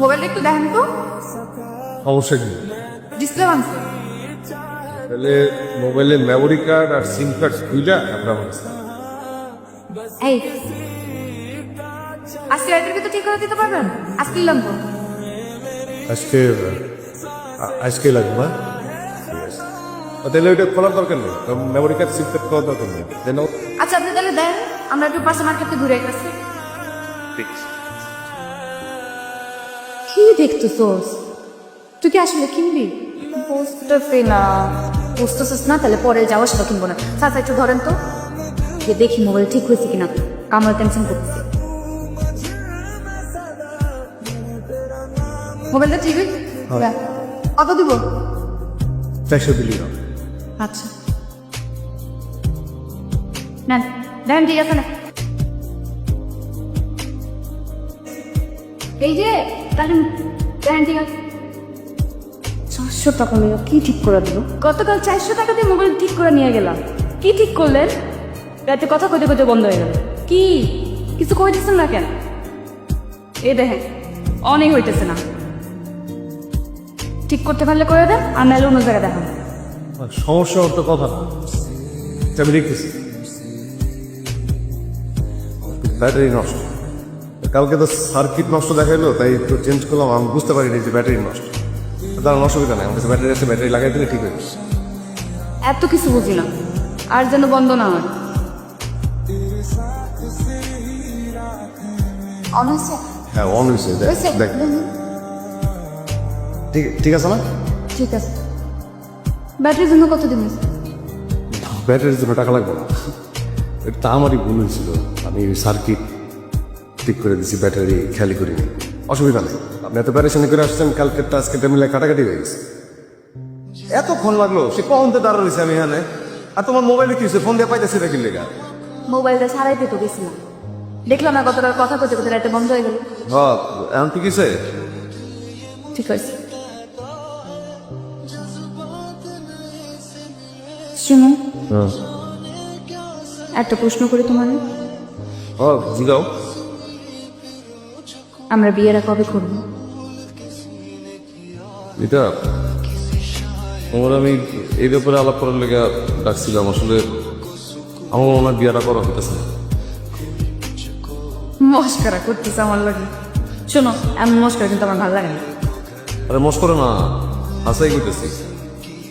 মোবাইলটা একটু দেখেন তো। সমস্যা কি ডিসপ্লে ভাঙছে তাহলে মোবাইলের মেমোরি কার্ড আর সিম কার্ড দুইটা আমরা আমার কাছে। এই। আজকে রাতের ভিতর ঠিক করে দিতে পারবেন? আজকে তো আজকে আজকে লাগবে তাহলে ওইটা খোলার দরকার নেই। মেমোরি কার্ড সিম কার্ড খোলার দরকার নেই। আচ্ছা আপনি তাহলে দেন। আমরা একটু পাশে মার্কেটে ঘুরে গেছি কি দেখতেছোস? তুই কি আসলে কিনবি? বুঝতেছি না। বুঝতেছিস না? তাহলে পরে যাওয়া সেটা কিনবো না। চাচা একটু ধরেন তো। যে দেখি মোবাইল ঠিক হয়েছে কিনা। কামড় টেনশন করতেছি। মোবাইলটা ঠিক হয়েছে? হ্যাঁ। কত দিব? চারশো দিলি আচ্ছা। নেন। দেন ঠিক আছে না এই যে তাহলে আছে। চারশো টাকা নিয়ে কি ঠিক করে দিল? গতকাল চারশো টাকা দিয়ে মোবাইল ঠিক করে নিয়ে গেলাম। কি ঠিক করলেন? রাতে কথা কইতে কইতে বন্ধ হয়ে গেল। কি? কিছু কই দিচ্ছেন না কেন? এই দেখেন অনেক হইতেছে না। ঠিক করতে পারলে করে দেন আর নাহলে অন্য জায়গায় দেখান। সমস্যা ওর তো কথা না। আমি দেখতেছি। ব্যাটারি নষ্ট। কালকে তো সার্কিট নষ্ট দেখাইলো তাই একটু চেঞ্জ করলাম আমি বুঝতে পারিনি যে ব্যাটারি নষ্ট। তার অসুবিধা নেই আমার ব্যাটারি আছে ব্যাটারি লাগাই দিলে ঠিক হয়ে এত কিছু বুঝি না আর যেন বন্ধ না হয়। অন হয়েছে? হ্যাঁ অন হয়েছে দেখ ঠিক ঠিক আছে না? ঠিক আছে। ব্যাটারির জন্য কত দিন ব্যাটারির জন্য টাকা লাগবে না। এটা আমারই ভুল হয়েছিল আমি সার্কিট ঠিক করে দিছি ব্যাটারি খেয়ালি করিনি অসুবিধা নেই। আপনি এত প্যারেশানি করে আসছেন কালকেরটা আজকেরটা মিলে কাটাকাটি হয়ে গেছে। এতক্ষণ লাগল সে কখন তো দাঁড়া রয়েছে আমি এখানে? আর তোমার মোবাইলে কি হয়েছে? ফোন দিয়ে পাইতেছে দেখি লেগা? মোবাইলটা সারাইতে তো গেছিলাম দেখলাম না গতকাল কথা কইতে কইতে রাতে বন্ধ হয়ে গেল। হ্যাঁ এখন ঠিক আছে ঠিক আছে শুনো হ্যাঁ। একটা প্রশ্ন করি তোমার। ও জিগাও। আমরা বিয়েরা কবে করব? এটা তোমার আমি এই ব্যাপারে আলাপ করার লেগে ডাকছিলাম। আসলে আমার মনে হয় বিয়েটা করা হইতেছে। মস্কারা করতেছে আমার লাগে। শোনো এমন মস্কারা কিন্তু আমার ভালো লাগে না। আরে মস করে না হাসাই করতেছি।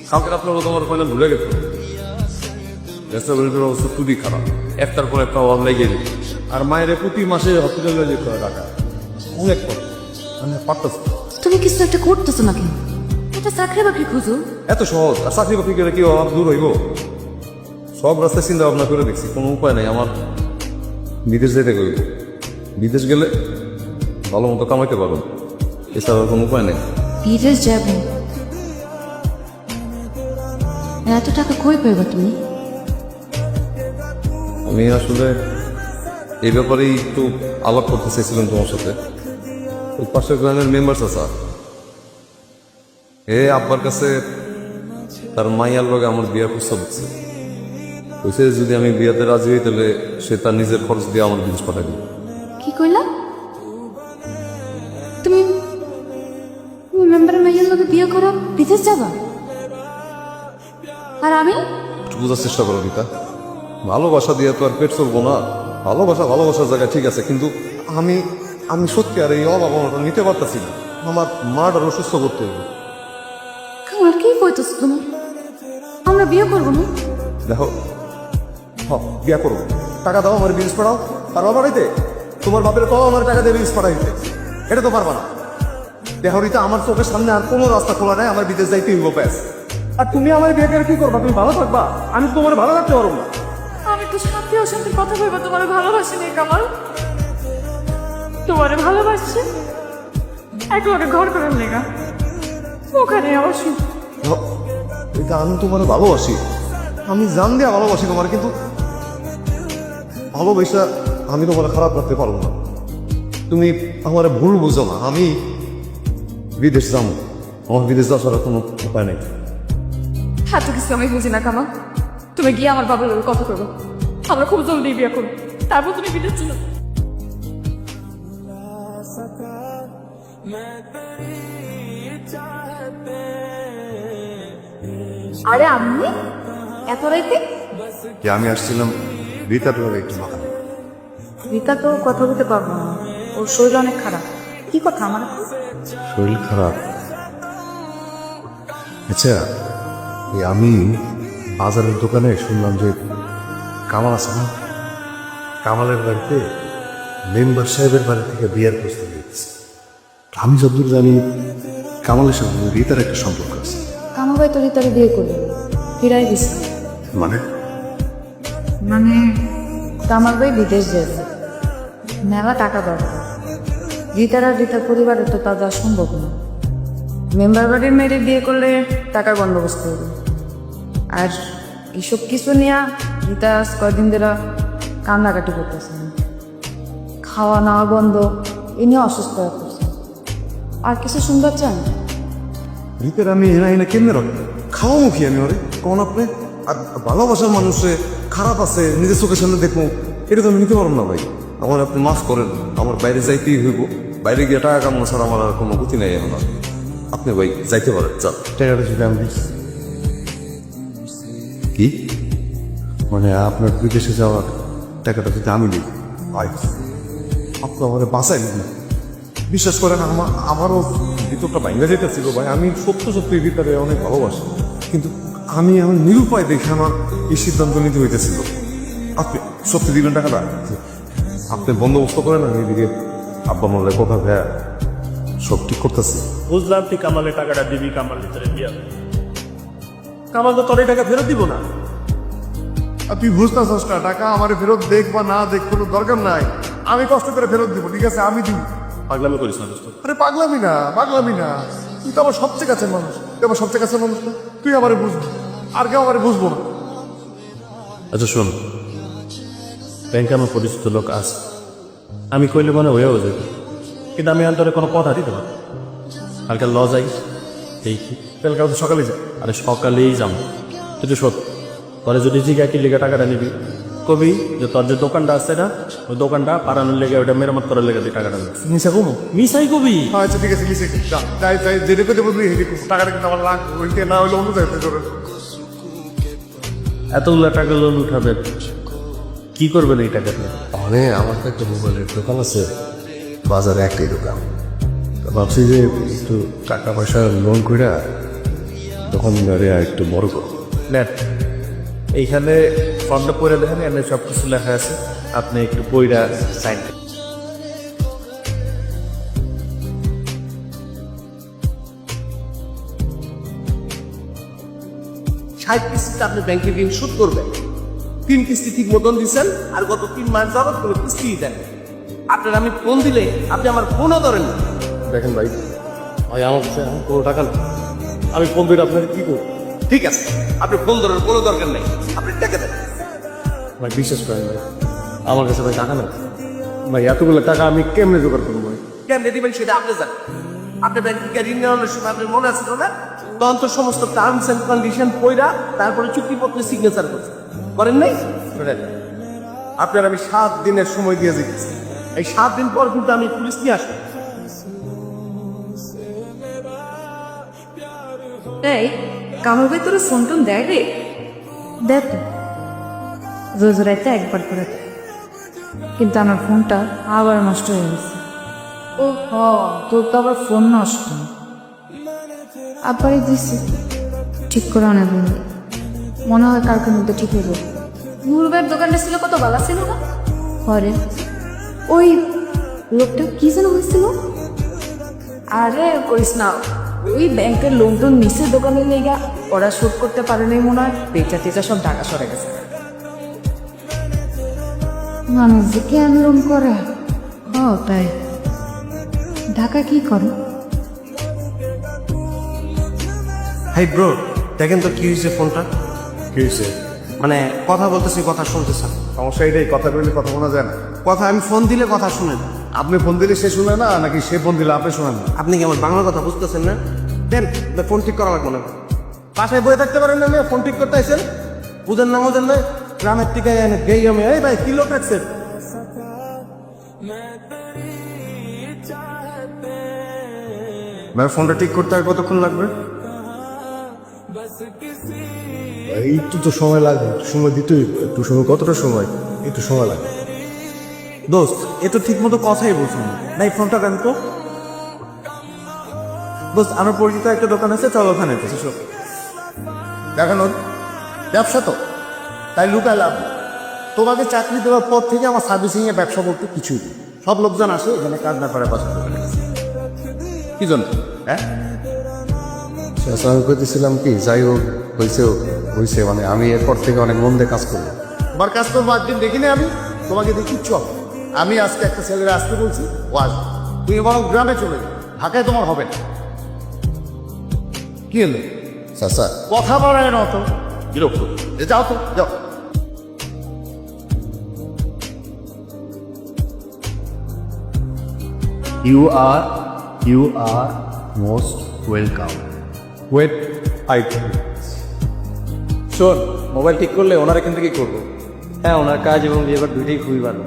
কালকে ওরা তোমার কয়লা ভুলে গেছে। রেস্টুরেন্টের অবস্থা খুবই খারাপ। একটার পর একটা অন লেগে যেত আর মায়ের প্রতি মাসে হসপিটালে যেতে হয় টাকা অনেক কষ্ট মানে পারতেছে তুমি কিছু একটা করতেছো না কেন এটা চাকরি বাকরি খুঁজো। এত সহজ আর চাকরি বাকরি করে কি অভাব দূর হইব? সব রাস্তায় চিন্তা ভাবনা করে দেখছি কোনো উপায় নাই আমার বিদেশ যেতে কইব। বিদেশ গেলে ভালো মতো কামাইতে পারো এছাড়া কোনো উপায় নেই। বিদেশ যাব? এত টাকা কই পাইবা তুমি? আমি আসলে এই ব্যাপারেই একটু আলাপ করতে চাইছিলাম তোমার সাথে। ওই পাশের গ্রামের মেম্বার চাচা। এ আব্বার কাছে তার মাইয়ার লগে আমার বিয়ার প্রস্তাব হচ্ছে কইছে যদি আমি বিয়াতে রাজি হই তাহলে সে তার নিজের খরচ দিয়ে আমার জিনিস পাঠাই কি কইলা? তুমি তুমি মেম্বারের মাইয়ের লগে বিয়ে করো বিদেশ যাবা? আর আমি? একটু বোঝার চেষ্টা করো রীতা। ভালোবাসা দিয়ে তো আর পেট চলবো না। ভালোবাসা ভালোবাসার জায়গায় ঠিক আছে কিন্তু আমি আমি সত্যি আর এই অভাব অনটন নিতে পারতাছি না। আমার মাটার অসুস্থ করতে হবে। কামাল কি কইতেছ তুমি? আমরা বিয়ে করব না? দেখো হ বিয়া করব। টাকা দাও আমার বিলস পাঠাও। পারবা পাঠাইতে তোমার বাপের কও আমার টাকা দিয়ে বিলস পাঠাইতে এটা তো পারবা না। দেখো রীতা আমার চোখের সামনে আর কোনো রাস্তা খোলা নাই আমার বিদেশ যাইতে হইব ব্যাস। আর তুমি আমার বিয়ে করে কি করবা? তুমি ভালো থাকবা? আমি তোমার ভালো থাকতে পারব না। আমি তো শান্তি অশান্তির কথা বলব তোমার ভালোবাসি নেই কামাল। তোমার ভালোবাসছে? একলগে ঘর করার লেগা। ওখানে দেখো, রীতা আমি তোমার ভালোবাসি আমি জান দিয়া ভালোবাসি তোমার কিন্তু ভালোবাসা আমি তোমার খারাপ করতে পারব না। তুমি আমার ভুল বুঝো না আমি বিদেশ যাব। আমার বিদেশ যাওয়া ছাড়া কোনো উপায় নেই। এত কিছু আমি বুঝি না কামাল তুমি গিয়ে আমার বাবার কথা করব আমরা খুব জলদি বিয়ে করব। তারপর তুমি বিদেশ চলো আরে আপনি এত রাইতে? যে আমি আসছিলাম রিতার লগে একটু বলতে। রিতা তো কথা বলতে পারব না। ওর শরীর অনেক খারাপ। কি কথা আমার? শরীর খারাপ? আচ্ছা এই আমি বাজারের দোকানে শুনলাম যে কামাল আছে না? কামালের বাড়িতে মেম্বার সাহেবের বাড়ি থেকে বিয়ার প্রস্তাব আমি যতদূর জানি কামালের সাথে রিতার একটা সম্পর্ক আছে। কামাল ভাই তো রিতারে বিয়ে করবে ফিরাই দিছে। মানে? মানে কামাল ভাই বিদেশ যাবে মেলা টাকা দরকার রিতার আর রিতার পরিবারের তো তা দেওয়া সম্ভব না। মেম্বার বাড়ির মেয়েরে বিয়ে করলে টাকার বন্দোবস্ত হবে। আর এইসব কিছু নিয়ে রিতা কয়দিন ধরে কান্নাকাটি করতেছে। খাওয়া নাওয়া বন্ধ এ নিয়ে অসুস্থ পড়ছে আর কিছু শুনতে চান? রিতের আমি এনা এনে কেমনে রাখব? খাওয়া মুখি আমি ওরে। কোন আপনি? আর ভালোবাসার মানুষে খারাপ আছে নিজের চোখের সামনে দেখব। এটা তো আমি নিতে পারব না ভাই। আমার আপনি মাফ করেন আমার বাইরে যাইতেই হইব। বাইরে গিয়ে টাকা কামানো ছাড়া আমার আর কোনো গতি নাই এখন আপনি ভাই যাইতে পারেন চল। টাকাটা যদি আমি কি? মানে আপনার বিদেশে যাওয়ার টাকাটা যদি আমি নিই ভাই আপনি আমার বাঁচাই না। বিশ্বাস করেন আমার আমারও ভিতরটা ভাঙ্গা যেতেছিল ভাই। আমি সত্য সত্যি ভিতরে অনেক ভালোবাসি। কিন্তু আমি আমার নিরুপায় দেখে আমার এই সিদ্ধান্ত নিতে হইতেছিল আপনি সত্যি দিবেন টাকাটা আপনি বন্দোবস্ত করেন আমি এদিকে আব্বা মোল্লার কথা ভ্যা সব ঠিক করতেছি। বুঝলাম তুই কামালের টাকাটা দিবি কামাল ভিতরে বিয়া কামাল তো তোর টাকা ফেরত দিব না। আর তুই বুঝতেছস না টাকা আমার ফেরত দেখ বা না দেখ কোনো দরকার নাই। আমি কষ্ট করে ফেরত দিব ঠিক আছে? আমি দিব। পাগলামি করিস না দোস্ত। আরে পাগলামি না পাগলামি না। তুই তো আমার সবচেয়ে কাছের মানুষ। তুই আমার সবচেয়ে কাছের মানুষ না। তুই আমারে বুঝবি। আর কেউ আমারে বুঝব না। আচ্ছা শোন। ব্যাংকে আমার পরিচিত লোক আছে। আমি কইলে মনে হয়েও যাবে কিন্তু আমি অন্তরে কোনো কথা দিতে পারি কালকে ল যাই দেখি। তাহলে কাল সকালে যা। আরে সকালেই যাম। তুই তো সত পরে যদি জিগা কি লেগে টাকাটা নিবি কবি যে তোর যে দোকানটা আছে না ওই দোকানটা পারানোর লেগে ওইটা মেরামত করার লেগে তুই টাকাটা নিশা কমো মিসাই কবি? আচ্ছা ঠিক আছে যা যাই যাই যেটা করতে বলবি টাকাটা কিন্তু আমার লাগবে। ওইটা না হলে অন্য জায়গায় করে এতগুলো টাকা লোন উঠাবে কি করবেন এই টাকা দিয়ে মানে আমার তো একটা মোবাইলের দোকান আছে বাজারে একটাই দোকান। ভাবছি যে একটু টাকা পয়সা লোন করে দোকানদারে একটু বড় করব। নেন এইখানে ফর্মটা পড়ে দেখেন এখানে সব কিছু লেখা আছে। আপনি একটু বইটা সাইন ষাট কিস্তিতে আপনি ব্যাংকে ঋণ শোধ করবেন। তিন কিস্তি ঠিক মতন দিচ্ছেন আর গত তিন মাস যাবত কোনো কিস্তি দেন আপনার আমি ফোন দিলে আপনি আমার ফোনও ধরেন না। দেখেন ভাই ভাই আমার কাছে এখন কোনো টাকা নেই। আমি ফোন দিয়ে আপনাকে কি করব? ঠিক আছে আপনি ফোন ধরার কোনো দরকার নেই। আপনি টাকা দেন। ভাই বিশ্বাস করেন ভাই। আমার কাছে ভাই টাকা নেই। ভাই এতগুলো টাকা আমি কেমনে জোগাড় করব ভাই? কেমনে দিবেন সেটা আপনি জানেন। আপনি ব্যাংক থেকে ঋণ নেওয়ানোর সময় আপনার মনে আছে তো না? তখন তো সমস্ত টার্মস এন্ড কন্ডিশন পইরা তারপরে চুক্তিপত্রে সিগনেচার করছে। করেন নাই? শোনেন। আপনার আমি সাত দিনের সময় দিয়ে দিচ্ছি এই সাত দিন পর কিন্তু আমি পুলিশ নিয়ে আসব। এই কামাল ভাই তোর ফোন টোন দেয় রে? দেখ রোজ রাইতে একবার করে দেয়। কিন্তু আমার ফোনটা আবার নষ্ট হয়ে গেছে। ও হ তোর তো আবার ফোন নষ্ট। আবারই দিছি। ঠিক করে অনেক মনে হয় কালকের মধ্যে ঠিক হয়ে যাবে। মুরগের দোকানটা ছিল কত ভালো ছিল না? পরে ওই লোকটা কি যেন হয়েছিল? আরে করিস না। ওই ব্যাংকের লোকজন নিচের দোকানে লেগা ওরা শোধ করতে পারে নাই মনে হয়। পেঁচা টেচা সব টাকা সরে গেছে। মানুষ যে লোন করে? ও তাই। ঢাকা কি করে? হাই ব্রো দেখেন তো কি হয়েছে ফোনটা? কি হয়েছে? মানে কথা বলতেছি কথা শুনতেছেন। সমস্যা এটাই কথা বললে কথা শোনা যায় না। কথা আমি ফোন দিলে কথা শুনেন। আপনি ফোন দিলে সে শুনে না নাকি সে ফোন দিলে আপনি শোনেন? না আপনি কি আমার বাংলা কথা বুঝতেছেন না? দেন না ফোন ঠিক করা লাগবে না। বাসায় বয়ে থাকতে পারেন না মেয়ে ফোন ঠিক করতে আইসেন বুঝেন না বুঝেন না? গ্রামের থেকে এনে গেই আমি এই ভাই কি লোক রাখছেন ভাই ফোনটা ঠিক করতে আর কতক্ষণ লাগবে? একটু তো সময় লাগবে একটু সময় দিতেই একটু সময় কতটা সময়? একটু সময় লাগবে। দোস্ত এ তো ঠিক মতো কথাই বলছো না। নাই ফোনটা দেন তো দোস্ত আমার পরিচিত একটা দোকান আছে চল ওখানে। দেখানোর ব্যবসা তো। তাই লুকালাম। তোমাকে চাকরি দেওয়ার পর থেকে আমার সার্ভিসিং এ ব্যবসা করতে কিছুই নেই। সব লোকজন আসে এখানে কাজ না করে পছন্দ করে কি জন্য? হ্যাঁ? আমি কইতেছিলাম কি যাই হোক হয়েছে হয়েছে মানে আমি এরপর থেকে অনেক মন দিয়ে কাজ করব তোমার কাজ করব একদিন দেখিনি আমি। তোমাকে দেখি চল। আমি আজকে একটা ছেলের আসতে বলছি ও আসবে। তুমি বরং গ্রামে চলে যাও। ঢাকায় তোমার হবে না। কি হলো? চাচা কথা বলায় না তো বিরক্ত। যাও তো যাও। You are you are most welcome wait I শোন মোবাইল ঠিক করলে ওনার এখান থেকে করব। হ্যাঁ ওনার কাজ এবং বিহেভিয়ার দুইটাই খুবই ভালো।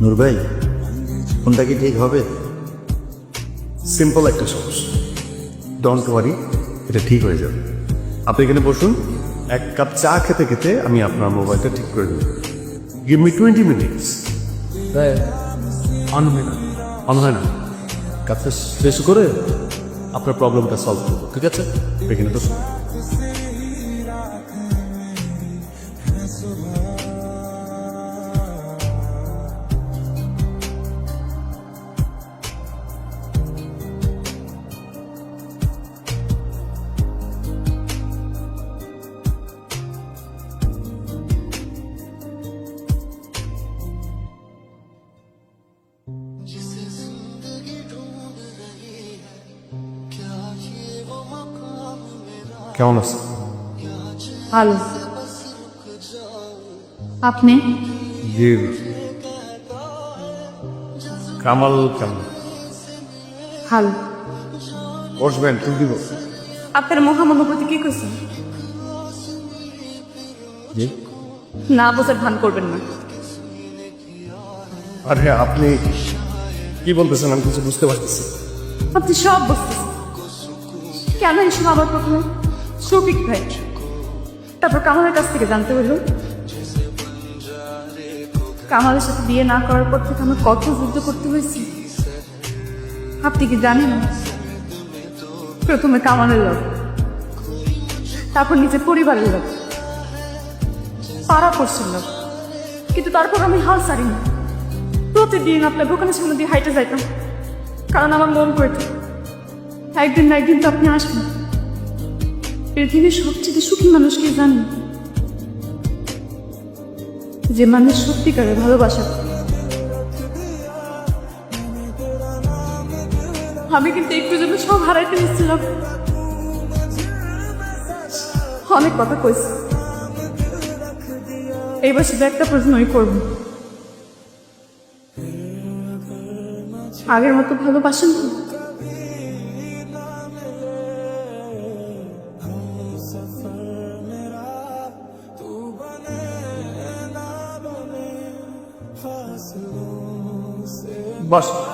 নূর ভাই ফোনটা কি ঠিক হবে? সিম্পল একটা সমস্যা ডোন্ট ওয়ারি এটা ঠিক হয়ে যাবে। আপনি এখানে বসুন এক কাপ চা খেতে খেতে আমি আপনার মোবাইলটা ঠিক করে দেবো। Give me twenty minutes on না অন হয় না। কাজটা শেষ করে আপনার প্রবলেমটা সলভ করব ঠিক আছে? এখানে তো। কেমন আছে ভালো আপনি জি কামাল কেমন ভালো বসবেন তুই দিব আপনার মহামনুভূতি কি কইছেন জি না বোঝার ভান করবেন না আরে আপনি কি বলতেছেন আমি কিছু বুঝতে পারতেছি আপনি সব বুঝতেছেন কেন এসব আমার প্রথমে শফিক ভাই। তারপর কামালের কাছ থেকে জানতে হইল কামালের সাথে বিয়ে না করার পর থেকে আমার কত যুদ্ধ করতে হয়েছে। আপনি কি জানেন? প্রথমে কামালের লোক, তারপর নিজের পরিবারের লোক, পাড়া পড়ছিল কিন্তু তারপর আমি হাল ছাড়িনি। প্রতিদিন আপনার দোকানের সামনে দিয়ে হাইটে যাইতাম, কারণ আমার মন করে একদিন না একদিন তো আপনি আসবেন। পৃথিবীর সবচেয়ে সুখী মানুষকে জানেন যে মানুষ সত্যিকারের ভালোবাসা আমি কিন্তু একটু জন্য সব হারাইতে নিচ্ছিলাম অনেক কথা কইছি। এইবার শুধু একটা প্রশ্নই করব। আগের মতো ভালোবাসেন তো? বস